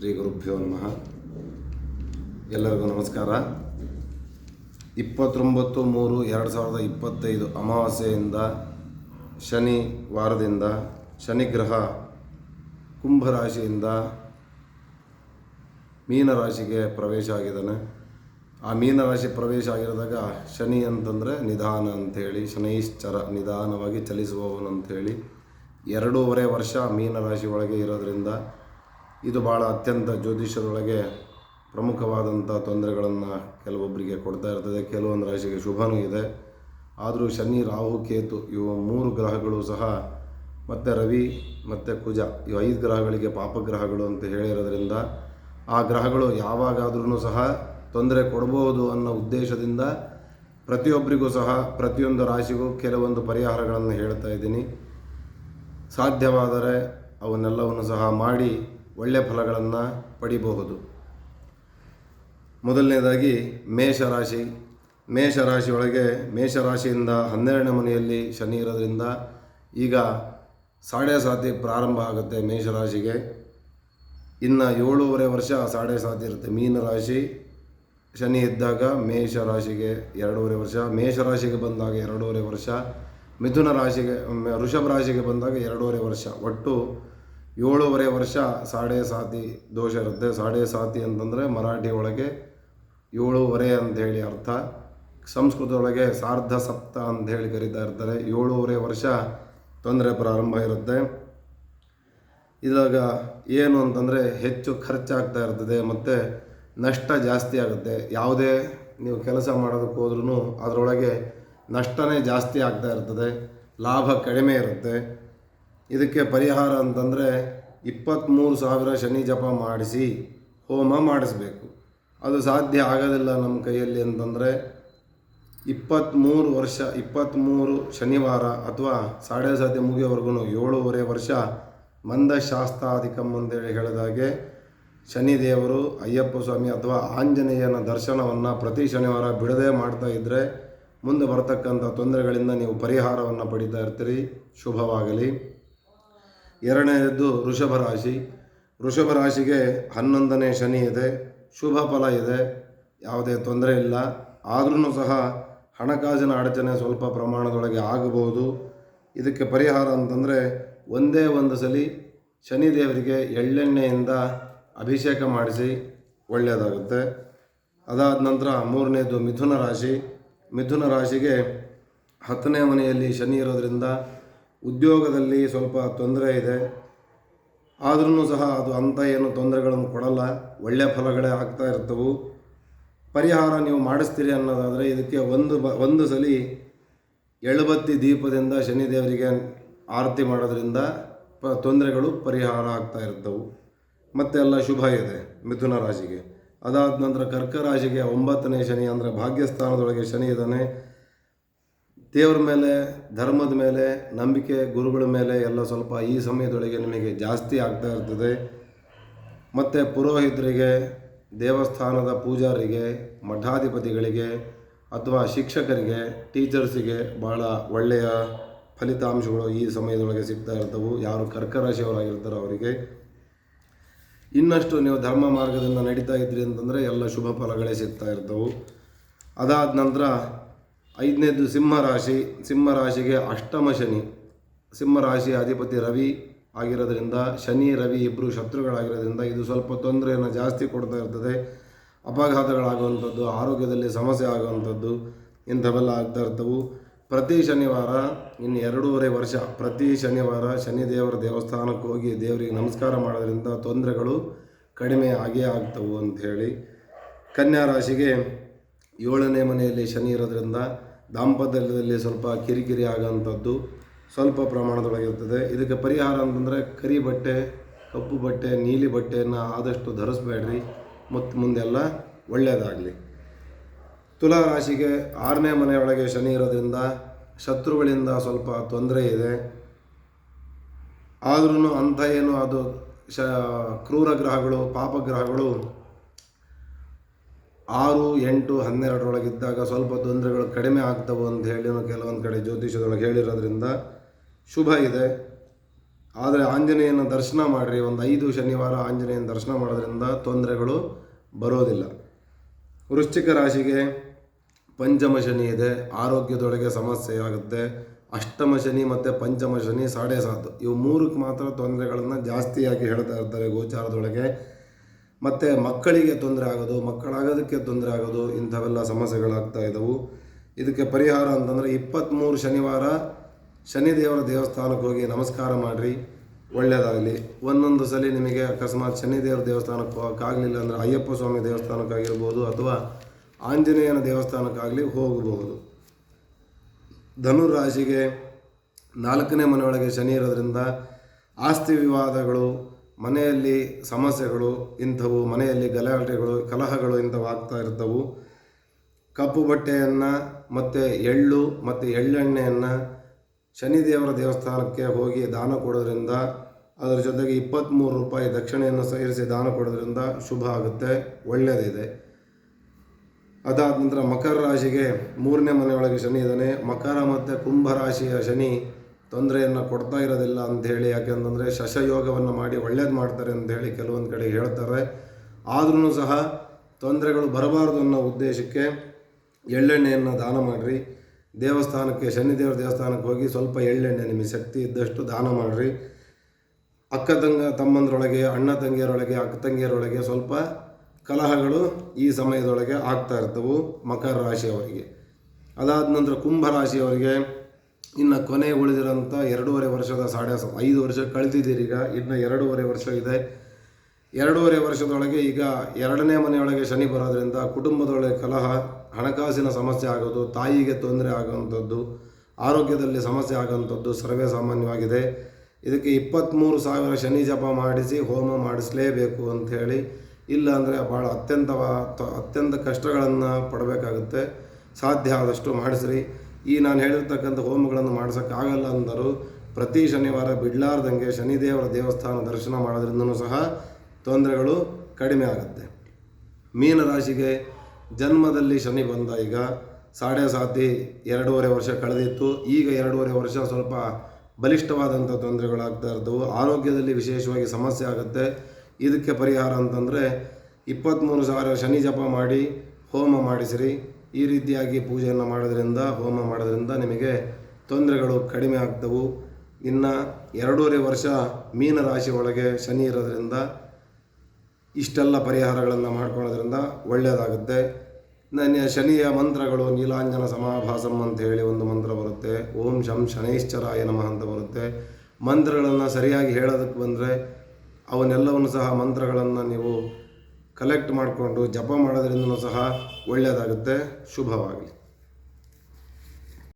ಶ್ರೀ ಗುರುಭ್ಯೋ ನಮಃ. ಎಲ್ಲರಿಗೂ ನಮಸ್ಕಾರ. ಇಪ್ಪತ್ತೊಂಬತ್ತು ಮೂರು ಎರಡು ಸಾವಿರದ ಇಪ್ಪತ್ತೈದು ಅಮಾವಾಸ್ಯೆಯಿಂದ ಶನಿ ವಾರದಿಂದ ಶನಿಗ್ರಹ ಕುಂಭರಾಶಿಯಿಂದ ಮೀನರಾಶಿಗೆ ಪ್ರವೇಶ ಆಗಿದ್ದಾನೆ. ಆ ಮೀನರಾಶಿ ಪ್ರವೇಶ ಆಗಿರೋದಾಗ ಶನಿ ಅಂತಂದರೆ ನಿಧಾನ ಅಂಥೇಳಿ, ಶನೈಶ್ಚರ ನಿಧಾನವಾಗಿ ಚಲಿಸುವವನು ಅಂಥೇಳಿ ಎರಡೂವರೆ ವರ್ಷ ಮೀನರಾಶಿ ಒಳಗೆ ಇರೋದ್ರಿಂದ ಇದು ಭಾಳ ಅತ್ಯಂತ ಜ್ಯೋತಿಷ್ಯದೊಳಗೆ ಪ್ರಮುಖವಾದಂಥ ತೊಂದರೆಗಳನ್ನು ಕೆಲವೊಬ್ಬರಿಗೆ ಕೊಡ್ತಾ ಇರ್ತದೆ. ಕೆಲವೊಂದು ರಾಶಿಗೆ ಶುಭನೂ ಇದೆ. ಆದರೂ ಶನಿ, ರಾಹು, ಕೇತು ಇವು ಮೂರು ಗ್ರಹಗಳು ಸಹ ಮತ್ತು ರವಿ ಮತ್ತು ಕುಜ ಇವು ಐದು ಗ್ರಹಗಳಿಗೆ ಪಾಪಗ್ರಹಗಳು ಅಂತ ಹೇಳಿರೋದ್ರಿಂದ ಆ ಗ್ರಹಗಳು ಯಾವಾಗಾದ್ರೂ ಸಹ ತೊಂದರೆ ಕೊಡಬಹುದು ಅನ್ನೋ ಉದ್ದೇಶದಿಂದ ಪ್ರತಿಯೊಬ್ಬರಿಗೂ ಸಹ ಪ್ರತಿಯೊಂದು ರಾಶಿಗೂ ಕೆಲವೊಂದು ಪರಿಹಾರಗಳನ್ನು ಹೇಳ್ತಾ ಇದ್ದೀನಿ. ಸಾಧ್ಯವಾದರೆ ಅವನ್ನೆಲ್ಲವನ್ನು ಸಹ ಮಾಡಿ ಒಳ್ಳೆಯ ಫಲಗಳನ್ನು ಪಡಿಬಹುದು. ಮೊದಲನೇದಾಗಿ ಮೇಷರಾಶಿ. ಮೇಷರಾಶಿಯೊಳಗೆ ಮೇಷರಾಶಿಯಿಂದ ಹನ್ನೆರಡನೇ ಮನೆಯಲ್ಲಿ ಶನಿ ಇರೋದ್ರಿಂದ ಈಗ ಸಾಡೆ ಸಾತಿ ಪ್ರಾರಂಭ ಆಗುತ್ತೆ ಮೇಷರಾಶಿಗೆ. ಇನ್ನು ಏಳೂವರೆ ವರ್ಷ ಸಾಡೆ ಸಾತಿ ಇರುತ್ತೆ. ಮೀನರಾಶಿ, ಶನಿ ಇದ್ದಾಗ ಮೇಷರಾಶಿಗೆ ಎರಡೂವರೆ ವರ್ಷ, ಮೇಷರಾಶಿಗೆ ಬಂದಾಗ ಎರಡೂವರೆ ವರ್ಷ, ಮಿಥುನ ರಾಶಿಗೆ ಋಷಭ ರಾಶಿಗೆ ಬಂದಾಗ ಎರಡೂವರೆ ವರ್ಷ. ಒಟ್ಟು ಏಳೂವರೆ ವರ್ಷ ಸಾಡೆ ಸಾತಿ ದೋಷ ಇರುತ್ತೆ. ಸಾಡೆ ಸಾತಿ ಅಂತಂದರೆ ಮರಾಠಿ ಒಳಗೆ ಏಳೂವರೆ ಅಂಥೇಳಿ ಅರ್ಥ. ಸಂಸ್ಕೃತದೊಳಗೆ ಸಾರ್ಧ ಸಪ್ತ ಅಂತ ಹೇಳಿ ಕರೀತಾ ಇರ್ತಾರೆ. ಏಳೂವರೆ ವರ್ಷ ತೊಂದರೆ ಪ್ರಾರಂಭ ಇರುತ್ತೆ. ಇದಾಗ ಏನು ಅಂತಂದರೆ ಹೆಚ್ಚು ಖರ್ಚಾಗ್ತಾ ಇರ್ತದೆ ಮತ್ತು ನಷ್ಟ ಜಾಸ್ತಿ ಆಗುತ್ತೆ. ಯಾವುದೇ ನೀವು ಕೆಲಸ ಮಾಡೋದಕ್ಕೆ ಹೋದ್ರೂ ಅದರೊಳಗೆ ನಷ್ಟನೇ ಜಾಸ್ತಿ ಆಗ್ತಾ ಇರ್ತದೆ. ಲಾಭ ಕಡಿಮೆ ಇರುತ್ತೆ. ಇದಕ್ಕೆ ಪರಿಹಾರ ಅಂತಂದರೆ ಇಪ್ಪತ್ತ್ಮೂರು ಸಾವಿರ ಶನಿ ಜಪ ಮಾಡಿಸಿ ಹೋಮ ಮಾಡಿಸ್ಬೇಕು. ಅದು ಸಾಧ್ಯ ಆಗೋದಿಲ್ಲ ನಮ್ಮ ಕೈಯಲ್ಲಿ ಅಂತಂದರೆ ಇಪ್ಪತ್ತ್ಮೂರು ವರ್ಷ ಇಪ್ಪತ್ತ್ಮೂರು ಶನಿವಾರ ಅಥವಾ ಸಾಡೆ ಸಾಧ್ಯ ಮುಗಿಯೋವರೆಗೂ ಏಳೂವರೆ ವರ್ಷ ಮಂದಶಾಸ್ತಾಧಿಕಂ ಅಂತೇಳಿ ಹೇಳಿದಾಗೆ ಶನಿದೇವರು ಅಯ್ಯಪ್ಪ ಸ್ವಾಮಿ ಅಥವಾ ಆಂಜನೇಯನ ದರ್ಶನವನ್ನು ಪ್ರತಿ ಶನಿವಾರ ಬಿಡದೆ ಮಾಡ್ತಾ ಇದ್ದರೆ ಮುಂದೆ ಬರತಕ್ಕಂಥ ತೊಂದರೆಗಳಿಂದ ನೀವು ಪರಿಹಾರವನ್ನು ಪಡಿತಾ ಇರ್ತೀರಿ. ಶುಭವಾಗಲಿ. ಎರಡನೇದು ವೃಷಭ ರಾಶಿ. ವೃಷಭ ರಾಶಿಗೆ ಹನ್ನೊಂದನೇ ಶನಿ ಇದೆ, ಶುಭ ಫಲ ಇದೆ, ಯಾವುದೇ ತೊಂದರೆ ಇಲ್ಲ. ಆದ್ರೂ ಸಹ ಹಣಕಾಸಿನ ಅಡಚಣೆ ಸ್ವಲ್ಪ ಪ್ರಮಾಣದೊಳಗೆ ಆಗಬಹುದು. ಇದಕ್ಕೆ ಪರಿಹಾರ ಅಂತಂದರೆ ಒಂದೇ ಒಂದು ಸಲ ಶನಿದೇವರಿಗೆ ಎಳ್ಳೆಣ್ಣೆಯಿಂದ ಅಭಿಷೇಕ ಮಾಡಿಸಿ ಒಳ್ಳೆಯದಾಗುತ್ತೆ. ಅದಾದ ನಂತರ ಮೂರನೇದು ಮಿಥುನ ರಾಶಿ. ಮಿಥುನ ರಾಶಿಗೆ ಹತ್ತನೇ ಮನೆಯಲ್ಲಿ ಶನಿ ಇರೋದ್ರಿಂದ ಉದ್ಯೋಗದಲ್ಲಿ ಸ್ವಲ್ಪ ತೊಂದರೆ ಇದೆ. ಆದ್ರೂ ಸಹ ಅದು ಅಂಥ ಏನು ತೊಂದರೆಗಳನ್ನು ಕೊಡಲ್ಲ. ಒಳ್ಳೆಯ ಫಲಗಳೇ ಆಗ್ತಾ ಇರ್ತವು. ಪರಿಹಾರ ನೀವು ಮಾಡಿಸ್ತೀರಿ ಅನ್ನೋದಾದರೆ ಇದಕ್ಕೆ ಒಂದು ಬ, ಒಂದು ಸಲ ಎಳುಬತ್ತಿ ದೀಪದಿಂದ ಶನಿದೇವರಿಗೆ ಆರತಿ ಮಾಡೋದ್ರಿಂದ ಪ, ತೊಂದರೆಗಳು ಪರಿಹಾರ ಆಗ್ತಾ ಇರ್ತವು. ಮತ್ತೆ ಎಲ್ಲ ಶುಭ ಇದೆ ಮಿಥುನ ರಾಶಿಗೆ. ಅದಾದ ನಂತರ ಕರ್ಕ ರಾಶಿಗೆ ಒಂಬತ್ತನೇ ಶನಿ ಅಂದರೆ ಭಾಗ್ಯಸ್ಥಾನದೊಳಗೆ ಶನಿ ಇದ್ದಾನೆ. ದೇವರ ಮೇಲೆ, ಧರ್ಮದ ಮೇಲೆ, ನಂಬಿಕೆ, ಗುರುಗಳ ಮೇಲೆ ಎಲ್ಲ ಸ್ವಲ್ಪ ಈ ಸಮಯದೊಳಗೆ ನಿಮಗೆ ಜಾಸ್ತಿ ಆಗ್ತಾ ಇರ್ತದೆ. ಮತ್ತು ಪುರೋಹಿತರಿಗೆ, ದೇವಸ್ಥಾನದ ಪೂಜಾರಿಗೆ, ಮಠಾಧಿಪತಿಗಳಿಗೆ ಅಥವಾ ಶಿಕ್ಷಕರಿಗೆ, ಟೀಚರ್ಸಿಗೆ ಭಾಳ ಒಳ್ಳೆಯ ಫಲಿತಾಂಶಗಳು ಈ ಸಮಯದೊಳಗೆ ಸಿಗ್ತಾ ಇರ್ತವೆ. ಯಾರು ಕರ್ಕ ರಾಶಿಯವರಾಗಿರ್ತಾರೋ ಅವರಿಗೆ. ಇನ್ನಷ್ಟು ನೀವು ಧರ್ಮ ಮಾರ್ಗದಿಂದ ನಡೀತಾ ಇದ್ರಿ ಅಂತಂದರೆ ಎಲ್ಲ ಶುಭ ಫಲಗಳೇ ಸಿಗ್ತಾ ಇರ್ತವೆ. ಅದಾದ ನಂತರ ಐದನೇದು ಸಿಂಹರಾಶಿ ಸಿಂಹರಾಶಿಗೆ ಅಷ್ಟಮ ಶನಿ. ಸಿಂಹರಾಶಿಯ ಅಧಿಪತಿ ರವಿ ಆಗಿರೋದ್ರಿಂದ ಶನಿ, ರವಿ ಇಬ್ಬರು ಶತ್ರುಗಳಾಗಿರೋದ್ರಿಂದ ಇದು ಸ್ವಲ್ಪ ತೊಂದರೆಯನ್ನು ಜಾಸ್ತಿ ಕೊಡ್ತಾ ಇರ್ತದೆ. ಅಪಘಾತಗಳಾಗುವಂಥದ್ದು, ಆರೋಗ್ಯದಲ್ಲಿ ಸಮಸ್ಯೆ ಆಗುವಂಥದ್ದು, ಇಂಥವೆಲ್ಲ ಆಗ್ತಾ ಇರ್ತವು. ಪ್ರತಿ ಶನಿವಾರ, ಇನ್ನು ಎರಡೂವರೆ ವರ್ಷ ಪ್ರತಿ ಶನಿವಾರ ಶನಿದೇವರ ದೇವಸ್ಥಾನಕ್ಕೆ ಹೋಗಿ ದೇವರಿಗೆ ನಮಸ್ಕಾರ ಮಾಡೋದ್ರಿಂದ ತೊಂದರೆಗಳು ಕಡಿಮೆ ಆಗೇ ಆಗ್ತವು ಅಂಥೇಳಿ. ಕನ್ಯಾ ರಾಶಿಗೆ ಏಳನೇ ಮನೆಯಲ್ಲಿ ಶನಿ ಇರೋದ್ರಿಂದ ದಾಂಪತ್ಯದಲ್ಲಿ ಸ್ವಲ್ಪ ಕಿರಿಕಿರಿ ಆಗೋಂಥದ್ದು ಸ್ವಲ್ಪ ಪ್ರಮಾಣದೊಳಗಿರ್ತದೆ. ಇದಕ್ಕೆ ಪರಿಹಾರ ಅಂತಂದರೆ ಕರಿ ಬಟ್ಟೆ, ಕಪ್ಪು ಬಟ್ಟೆ, ನೀಲಿ ಬಟ್ಟೆಯನ್ನು ಆದಷ್ಟು ಧರಿಸ್ಬೇಡ್ರಿ. ಮತ್ತು ಮುಂದೆಲ್ಲ ಒಳ್ಳೆಯದಾಗಲಿ ತುಲಾ ರಾಶಿಗೆ ಆರನೇ ಮನೆಯೊಳಗೆ ಶನಿ ಇರೋದ್ರಿಂದ ಶತ್ರುಗಳಿಂದ ಸ್ವಲ್ಪ ತೊಂದರೆ ಇದೆ. ಆದ್ರೂ ಅಂಥ ಏನು ಅದು ಶ, ಕ್ರೂರ ಗ್ರಹಗಳು ಪಾಪಗ್ರಹಗಳು ಆರು, ಎಂಟು, ಹನ್ನೆರಡರೊಳಗಿದ್ದಾಗ ಸ್ವಲ್ಪ ತೊಂದರೆಗಳು ಕಡಿಮೆ ಆಗ್ತವೆ ಅಂತ ಹೇಳಿ ಕೆಲವೊಂದು ಕಡೆ ಜ್ಯೋತಿಷದೊಳಗೆ ಹೇಳಿರೋದ್ರಿಂದ ಶುಭ ಇದೆ. ಆದರೆ ಆಂಜನೇಯನ ದರ್ಶನ ಮಾಡಿರಿ. ಒಂದು ಐದು ಶನಿವಾರ ಆಂಜನೇಯನ ದರ್ಶನ ಮಾಡೋದ್ರಿಂದ ತೊಂದರೆಗಳು ಬರೋದಿಲ್ಲ. ವೃಶ್ಚಿಕ ರಾಶಿಗೆ ಪಂಚಮ ಶನಿ ಇದೆ. ಆರೋಗ್ಯದೊಳಗೆ ಸಮಸ್ಯೆ ಆಗುತ್ತೆ. ಅಷ್ಟಮ ಶನಿ ಮತ್ತು ಪಂಚಮ ಶನಿ ಸಾಡೆ ಸಾತು. ಇವು ಮೂರಕ್ಕೆ ಮಾತ್ರ ತೊಂದರೆಗಳನ್ನು ಜಾಸ್ತಿಯಾಗಿ ಹೇಳ್ತಾ ಇರ್ತಾರೆ ಗೋಚಾರದೊಳಗೆ. ಮತ್ತು ಮಕ್ಕಳಿಗೆ ತೊಂದರೆ ಆಗೋದು, ಮಕ್ಕಳಾಗೋದಕ್ಕೆ ತೊಂದರೆ ಆಗೋದು ಇಂಥವೆಲ್ಲ ಸಮಸ್ಯೆಗಳಾಗ್ತಾ ಇದ್ದವು. ಇದಕ್ಕೆ ಪರಿಹಾರ ಅಂತಂದರೆ ಇಪ್ಪತ್ತ್ಮೂರು ಶನಿವಾರ ಶನಿದೇವರ ದೇವಸ್ಥಾನಕ್ಕೆ ಹೋಗಿ ನಮಸ್ಕಾರ ಮಾಡಿರಿ. ಒಳ್ಳೆಯದಾಗಲಿ. ಒಂದೊಂದು ಸಲ ನಿಮಗೆ ಅಕಸ್ಮಾತ್ ಶನಿದೇವರ ದೇವಸ್ಥಾನಕ್ಕೆ ಹೋಗೋಕ್ಕಾಗಲಿಲ್ಲ ಅಂದರೆ ಅಯ್ಯಪ್ಪ ಸ್ವಾಮಿ ದೇವಸ್ಥಾನಕ್ಕಾಗಿರ್ಬೋದು ಅಥವಾ ಆಂಜನೇಯನ ದೇವಸ್ಥಾನಕ್ಕಾಗಲಿ ಹೋಗಬಹುದು. ಧನುರಾಶಿಗೆ ನಾಲ್ಕನೇ ಮನೆಯೊಳಗೆ ಶನಿ ಇರೋದ್ರಿಂದ ಆಸ್ತಿ ವಿವಾದಗಳು ಮನೆಯಲ್ಲಿ ಸಮಸ್ಯೆಗಳು ಇಂಥವು, ಮನೆಯಲ್ಲಿ ಗಲಾಟೆಗಳು, ಕಲಹಗಳು ಇಂಥವು ಆಗ್ತಾ ಇರ್ತವು. ಕಪ್ಪು ಬಟ್ಟೆಯನ್ನು ಮತ್ತು ಎಳ್ಳು ಮತ್ತು ಎಳ್ಳೆಣ್ಣೆಯನ್ನು ಶನಿದೇವರ ದೇವಸ್ಥಾನಕ್ಕೆ ಹೋಗಿ ದಾನ ಕೊಡೋದ್ರಿಂದ ಅದರ ಜೊತೆಗೆ ಇಪ್ಪತ್ತ್ಮೂರು ರೂಪಾಯಿ ದಕ್ಷಿಣೆಯನ್ನು ಸೇರಿಸಿ ದಾನ ಕೊಡೋದ್ರಿಂದ ಶುಭ ಆಗುತ್ತೆ ಒಳ್ಳೆಯದಿದೆ ಅದಾದ ನಂತರ ಮಕರ ರಾಶಿಗೆ ಮೂರನೇ ಮನೆಯೊಳಗೆ ಶನಿ ಇದ್ದಾನೆ. ಮಕರ ಮತ್ತು ಕುಂಭ ರಾಶಿಯ ಶನಿ ತೊಂದರೆಯನ್ನು ಕೊಡ್ತಾ ಇರೋದಿಲ್ಲ ಅಂಥೇಳಿ ಯಾಕೆಂತಂದರೆ ಶಶಯೋಗವನ್ನು ಮಾಡಿ ಒಳ್ಳೇದು ಮಾಡ್ತಾರೆ ಅಂತ ಹೇಳಿ ಕೆಲವೊಂದು ಕಡೆ ಹೇಳ್ತಾರೆ. ಆದ್ರೂ ಸಹ ತೊಂದರೆಗಳು ಬರಬಾರ್ದು ಅನ್ನೋ ಉದ್ದೇಶಕ್ಕೆ ಎಳ್ಳೆಣ್ಣೆಯನ್ನು ದಾನ ಮಾಡಿರಿ. ದೇವಸ್ಥಾನಕ್ಕೆ, ಶನಿದೇವರ ದೇವಸ್ಥಾನಕ್ಕೆ ಹೋಗಿ ಸ್ವಲ್ಪ ಎಳ್ಳೆಣ್ಣೆ ನಿಮಗೆ ಶಕ್ತಿ ಇದ್ದಷ್ಟು ದಾನ ಮಾಡಿರಿ. ಅಕ್ಕ ತಂಗ, ತಮ್ಮಂದ್ರೊಳಗೆ, ಅಣ್ಣ ತಂಗಿಯರೊಳಗೆ, ಅಕ್ಕ ತಂಗಿಯರೊಳಗೆ ಸ್ವಲ್ಪ ಕಲಹಗಳು ಈ ಸಮಯದೊಳಗೆ ಆಗ್ತಾ ಇರ್ತವು ಮಕರ ರಾಶಿಯವರಿಗೆ. ಅದಾದ ನಂತರ ಕುಂಭ ರಾಶಿಯವರಿಗೆ ಇನ್ನು ಕೊನೆ ಉಳಿದಿರೋಂಥ ಎರಡೂವರೆ ವರ್ಷದ ಸಾಡೆ ಐದು ವರ್ಷ ಈಗ. ಇನ್ನು ಎರಡೂವರೆ ವರ್ಷ ಇದೆ. ಎರಡೂವರೆ ವರ್ಷದೊಳಗೆ ಈಗ ಎರಡನೇ ಮನೆಯೊಳಗೆ ಶನಿ ಬರೋದ್ರಿಂದ ಕುಟುಂಬದೊಳಗೆ ಕಲಹ, ಹಣಕಾಸಿನ ಸಮಸ್ಯೆ ಆಗೋದು, ತಾಯಿಗೆ ತೊಂದರೆ ಆಗೋವಂಥದ್ದು, ಆರೋಗ್ಯದಲ್ಲಿ ಸಮಸ್ಯೆ ಆಗೋವಂಥದ್ದು ಸರ್ವೇ ಸಾಮಾನ್ಯವಾಗಿದೆ. ಇದಕ್ಕೆ ಇಪ್ಪತ್ತ್ಮೂರು ಸಾವಿರ ಶನಿ ಜಪ ಮಾಡಿಸಿ ಹೋಮ ಮಾಡಿಸಲೇಬೇಕು ಅಂಥೇಳಿ ಇಲ್ಲ ಅಂದರೆ ಭಾಳ ಅತ್ಯಂತ ಅತ್ಯಂತ ಕಷ್ಟಗಳನ್ನು ಪಡಬೇಕಾಗುತ್ತೆ. ಸಾಧ್ಯ ಆದಷ್ಟು ಮಾಡಿಸ್ರಿ. ಈ ನಾನು ಹೇಳಿರ್ತಕ್ಕಂಥ ಹೋಮಗಳನ್ನು ಮಾಡಿಸೋಕ್ಕಾಗಲ್ಲ ಅಂದರು. ಪ್ರತಿ ಶನಿವಾರ ಬಿಡ್ಲಾರ್ದಂಗೆ ಶನಿದೇವರ ದೇವಸ್ಥಾನ ದರ್ಶನ ಮಾಡೋದ್ರಿಂದನೂ ಸಹ ತೊಂದರೆಗಳು ಕಡಿಮೆ ಆಗುತ್ತೆ. ಮೀನರಾಶಿಗೆ ಜನ್ಮದಲ್ಲಿ ಶನಿ ಬಂದ ಈಗ ಸಾಡೆ ಸಾತಿ ಎರಡೂವರೆ ವರ್ಷ ಕಳೆದಿತ್ತು. ಈಗ ಎರಡೂವರೆ ವರ್ಷ ಸ್ವಲ್ಪ ಬಲಿಷ್ಠವಾದಂಥ ತೊಂದರೆಗಳಾಗ್ತಾ ಇರ್ತವೆ. ಆರೋಗ್ಯದಲ್ಲಿ ವಿಶೇಷವಾಗಿ ಸಮಸ್ಯೆ ಆಗುತ್ತೆ. ಇದಕ್ಕೆ ಪರಿಹಾರ ಅಂತಂದರೆ ಇಪ್ಪತ್ತ್ಮೂರು ಸಾವಿರ ಶನಿ ಜಪ ಮಾಡಿ, ಹೋಮ ಮಾಡಿಸಿರಿ. ಈ ರೀತಿಯಾಗಿ ಪೂಜೆಯನ್ನು ಮಾಡೋದ್ರಿಂದ, ಹೋಮ ಮಾಡೋದರಿಂದ ನಿಮಗೆ ತೊಂದರೆಗಳು ಕಡಿಮೆ ಆಗ್ತವು. ಇನ್ನು ಎರಡೂವರೆ ವರ್ಷ ಮೀನರಾಶಿ ಒಳಗೆ ಶನಿ ಇರೋದ್ರಿಂದ ಇಷ್ಟೆಲ್ಲ ಪರಿಹಾರಗಳನ್ನು ಮಾಡ್ಕೊಳ್ಳೋದ್ರಿಂದ ಒಳ್ಳೆಯದಾಗುತ್ತೆ ನನ್ನ ಶನಿಯ ಮಂತ್ರಗಳು ನೀಲಾಂಜನ ಸಮಾಭಾಸಂ ಅಂತ ಹೇಳಿ ಒಂದು ಮಂತ್ರ ಬರುತ್ತೆ. ಓಂ ಶಂ ಶನೈಶ್ಚರಾಯ ನಮಃ ಅಂತ ಬರುತ್ತೆ. ಮಂತ್ರಗಳನ್ನು ಸರಿಯಾಗಿ ಹೇಳೋದಕ್ಕೆ ಬಂದರೆ ಅವನ್ನೆಲ್ಲವನ್ನು ಸಹ ಮಂತ್ರಗಳನ್ನು ನೀವು ಕಲೆಕ್ಟ್ ಮಾಡಿಕೊಂಡು ಜಪ ಮಾಡೋದ್ರಿಂದನೂ ಸಹ ಒಳ್ಳೆಯದಾಗುತ್ತೆ ಶುಭವಾಗಲಿ.